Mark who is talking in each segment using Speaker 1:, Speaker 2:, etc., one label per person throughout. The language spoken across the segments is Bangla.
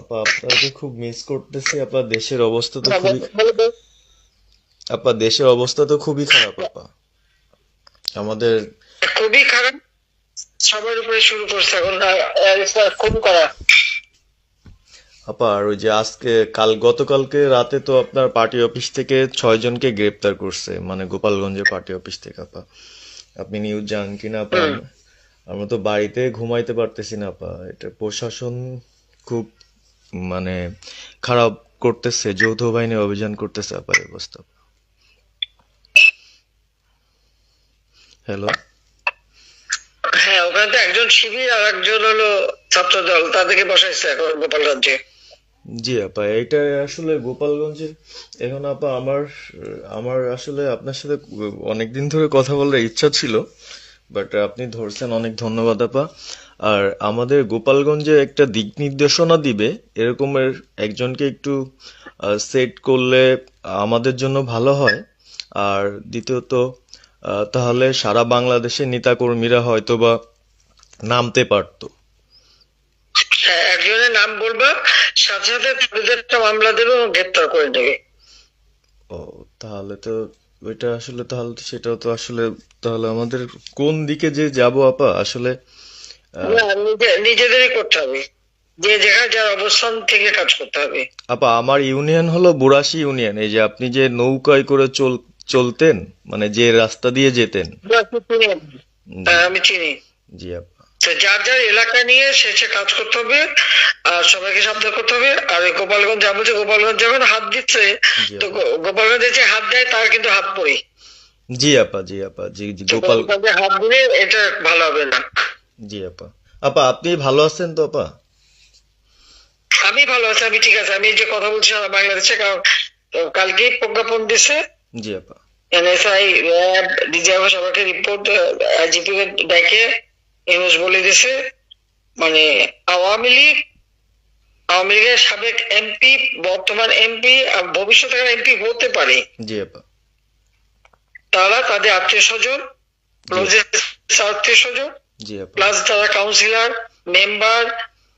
Speaker 1: আপা আপনাকে খুব মিস করতেছি আপা দেশের অবস্থা তো খুবই আপা দেশের অবস্থা তো খুবই খারাপ আপা। আমাদের
Speaker 2: খুবই খারাপ। সবার উপরে শুরু করছে এখন খুন করা
Speaker 1: আপা আর ওই যে আজকে কাল গতকালকে রাতে তো আপনার পার্টি অফিস থেকে ছয় জনকে গ্রেপ্তার করছে মানে গোপালগঞ্জের পার্টি অফিস থেকে আপা। আপনি নিউজ জানেন কিনা আপা? আমরা তো বাড়িতে ঘুমাইতে পারতেছি না আপা। এটা প্রশাসন খুব মানে খারাপ করতেছে যৌথ বাহিনী অভিযান করতেছে আপা এই অবস্থা। হ্যালো
Speaker 2: হ্যাঁ ওখানে তো একজন শিবির আর একজন হলো তাদেরকে বসাইছে এখন গোপালগঞ্জে
Speaker 1: জি আপা এটা আসলে গোপালগঞ্জের এখন আপা আমার আমার আসলে আপনার সাথে অনেকদিন ধরে কথা বলার ইচ্ছা ছিল বাট আপনি ধরছেন অনেক ধন্যবাদ আপা। আর আমাদের গোপালগঞ্জে একটা দিক নির্দেশনা দিবে এরকমের একজনকে একটু সেট করলে আমাদের জন্য ভালো হয়। আর দ্বিতীয়ত তাহলে সারা বাংলাদেশের নেতাকর্মীরা হয়তোবা নামতে পারতো।
Speaker 2: হ্যাঁ একজনের নাম বলবা সাথে সাথে তাদের একটা মামলা দেবে এবং গ্রেপ্তার করে নেবে।
Speaker 1: ও তাহলে তো ওইটা আসলে তাহলে সেটাও তো আসলে তাহলে আমাদের কোন দিকে যে যাব আপা? আসলে
Speaker 2: নিজেদেরই করতে হবে। যে যেখানে যার অবস্থান থেকে কাজ করতে হবে।
Speaker 1: আপা আমার ইউনিয়ন হলো বুড়াশি ইউনিয়ন। এই যে আপনি যে নৌকায় করে চল চলতেন মানে যে রাস্তা দিয়ে যেতেন।
Speaker 2: হ্যাঁ, আমি চিনি।
Speaker 1: জি আপা।
Speaker 2: যার যার এলাকা নিয়ে সে সে কাজ করতে হবে আর সবাইকে সাবধান করতে হবে। আর গোপালগঞ্জ যা বলছে গোপালগঞ্জ যখন হাত দিচ্ছে তো গোপালগঞ্জে যে হাত দেয় তার কিন্তু হাত পড়ে।
Speaker 1: জি আপা জি আপা জি জি গোপাল
Speaker 2: হাত দিলে এটা ভালো হবে না।
Speaker 1: জি আপা। আপা আপনি ভালো আছেন তো আপা?
Speaker 2: আমি ভালো আছি আমি ঠিক আছে। আমি যে কথা বলছি সারা বাংলাদেশে কারণ কালকেই প্রজ্ঞাপন দিছে।
Speaker 1: জি আপা।
Speaker 2: এনএসআই র্যাব ডিজিএফ সবাইকে রিপোর্ট আইজিপি ডেকে নিউজ বলে দিছে। মানে আওয়ামী লীগ আওয়ামী লীগের সাবেক এমপি বর্তমান এমপি আর ভবিষ্যতে এমপি হতে পারে।
Speaker 1: জি আপা।
Speaker 2: তারা তাদের আত্মীয় স্বজন আত্মীয় স্বজন প্লাস তারা কাউন্সিলর মেম্বার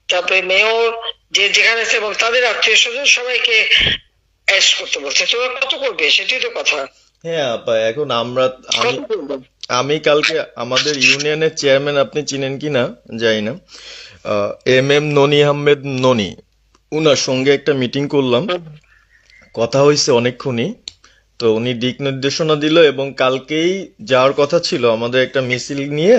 Speaker 2: তারপরে মেয়র যে যেখানে এবং তাদের আত্মীয় স্বজন সবাইকে করতে বলছে। তোরা কত করবে? সেটাই তো কথা।
Speaker 1: হ্যাঁ আপা এখন আমরা আমি আমি কালকে আমাদের ইউনিয়নের চেয়ারম্যান আপনি চিনেন কি না? জানি না। এম এম ননি আহমেদ ননি উনার সঙ্গে একটা মিটিং করলাম। কথা হয়েছে অনেকক্ষণই। তো উনি দিক নির্দেশনা দিল এবং কালকেই যাওয়ার কথা ছিল। আমাদের একটা মিছিল নিয়ে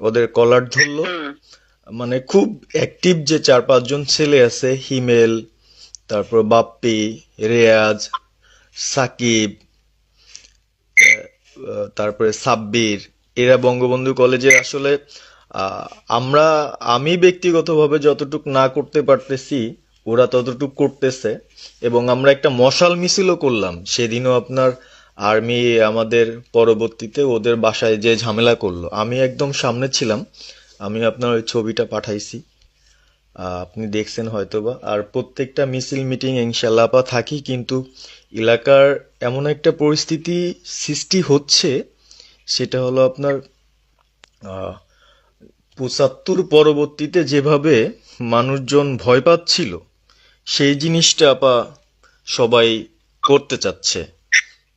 Speaker 1: ওদের কলার ধরলো মানে খুব অ্যাক্টিভ যে চার পাঁচজন ছেলে আছে হিমেল তারপর বাপ্পি রেয়াজ সাকিব তারপরে সাব্বির। এরা বঙ্গবন্ধু কলেজে আসলে আহ, আমরা আমি ব্যক্তিগতভাবে যতটুক না করতে পারতেছি ওরা ততটুক করতেছে। এবং আমরা একটা মশাল মিছিলও করলাম। সেদিনও আপনার আর্মি আমাদের পরবর্তীতে ওদের বাসায় যে ঝামেলা করল। আমি একদম সামনে ছিলাম। আমি আপনার ওই ছবিটা পাঠাইছি। আপনি দেখছেন হয়তোবা। আর প্রত্যেকটা মিছিল মিটিং ইনশাল্লাহ আপা থাকি, কিন্তু এলাকার এমন একটা পরিস্থিতি সৃষ্টি হচ্ছে, সেটা হলো আপনার পঁচাত্তর পরবর্তীতে যেভাবে মানুষজন ভয় পাচ্ছিল, সেই জিনিসটা আপা সবাই করতে চাচ্ছে।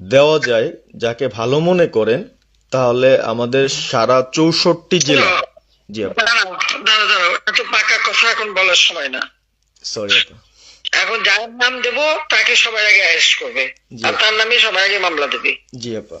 Speaker 1: দেওয়া যায় যাকে ভালো মনে করেন তাহলে আমাদের সারা চৌষট্টি জেলা। জি আপা।
Speaker 2: পাকা কথা এখন বলার সময় না।
Speaker 1: সরি আপা।
Speaker 2: এখন যার নাম দেব তাকে সবার আগে অ্যারেস্ট করবে। আর তার নামে সবার আগে মামলা দেবে।
Speaker 1: জি আপা।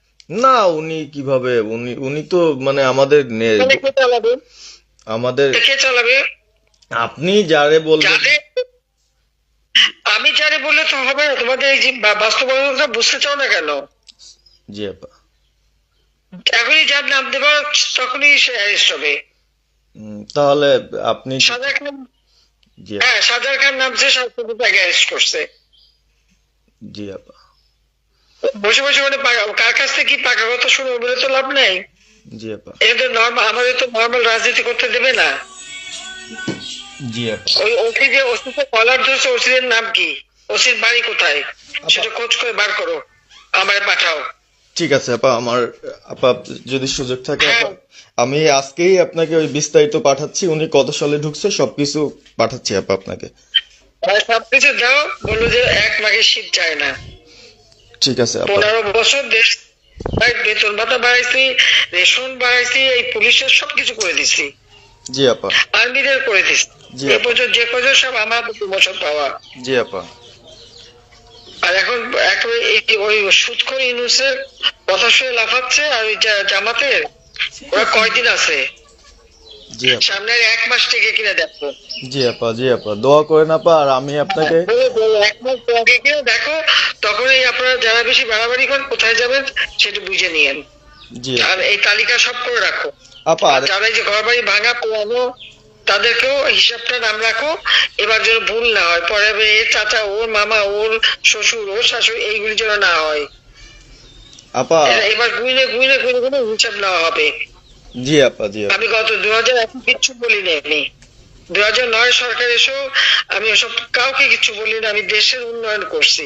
Speaker 1: না উনি কীভাবে? উনি উনি তো মানে আমাদের নে-
Speaker 2: কে চালাবে?
Speaker 1: আমাদের আপনি যারে বলবেন
Speaker 2: আমি যারে বললে তো হবে না তোমাদের এই বাস্তবতা বুঝতে চাও না কেন?
Speaker 1: জি আপা।
Speaker 2: এখনই যার নাম দেবা তখনই সে অ্যারেস্ট হবে।
Speaker 1: তাহলে আপনি
Speaker 2: সাজার খান হ্যাঁ সাজার খান নামছে শাস্ত্রী তাকে অ্যারেস্ট করছে।
Speaker 1: জি আপা।
Speaker 2: বসে বসে মানে কার কাছ থেকে কি পাকা কথা শুনে বলে তো লাভ নেই?
Speaker 1: জি আপা।
Speaker 2: এটা তো নর্মাল আমাদের তো নর্মাল রাজনীতি করতে দেবে না।
Speaker 1: জি আপা।
Speaker 2: ওই ওসি যে কলার ধরছে নাম কি? ওসির বাড়ি কোথায়? সেটা খোঁজ করে বার করো আমারে পাঠাও।
Speaker 1: ঠিক আছে আপা আমার আপা যদি সুযোগ থাকে
Speaker 2: হ্যাঁ।
Speaker 1: আমি আজকেই আপনাকে ওই বিস্তারিত পাঠাচ্ছি উনি কত সালে ঢুকছে সবকিছু পাঠাচ্ছি আপা আপনাকে।
Speaker 2: সবকিছু দাও বলল যে এক মাঘের শীত যায় না।
Speaker 1: ঠিক আছে
Speaker 2: পনেরো বছর দেশ বেতন ভাতা বাড়াইছি রেশন বাড়াইছি এই পুলিশের সবকিছু করে দিছি।
Speaker 1: জি আপা।
Speaker 2: আর্মিদের করে দিছি। এ যে পর্যন্ত সব আমার প্রমোশন পাওয়া।
Speaker 1: জি আপা।
Speaker 2: আর এখন একেবারে ওই সুৎখর ইউনুসের কথা শুনে লাফাচ্ছে আর ওই জামাতের ওরা কয়দিন আছে? এক মাস থেকে কিনে দেখো।
Speaker 1: জি আপা জি আপা। দোয়া করেন আপা আর আমি আপনাকে
Speaker 2: বলে এক মাস কিনে দেখো তখন এই আপনারা যারা বেশি বাড়াবাড়ি করেন কোথায় যাবেন সেটা বুঝে নিয়েন। আর এই তালিকা সব করে রাখো। যারা এই যে ঘর বাড়ি ভাঙা পোড়ানো তাদেরকেও হিসাবটা নাম রাখো। এবার যেন ভুল না হয় পরে এর চাচা ওর মামা ওর শ্বশুর ওর শাশুড়ি এইগুলি যেন না হয়।
Speaker 1: আপা।
Speaker 2: এবার গুইনে গুইনে গুইনে গুইনে হিসাব নেওয়া হবে।
Speaker 1: জি আপা জি
Speaker 2: আমি গত দু হাজার এক কিচ্ছু বলিনি আমি। দু হাজার নয় সরকার এসেও আমি ওসব কাউকে কিছু বলি না আমি দেশের উন্নয়ন করছি।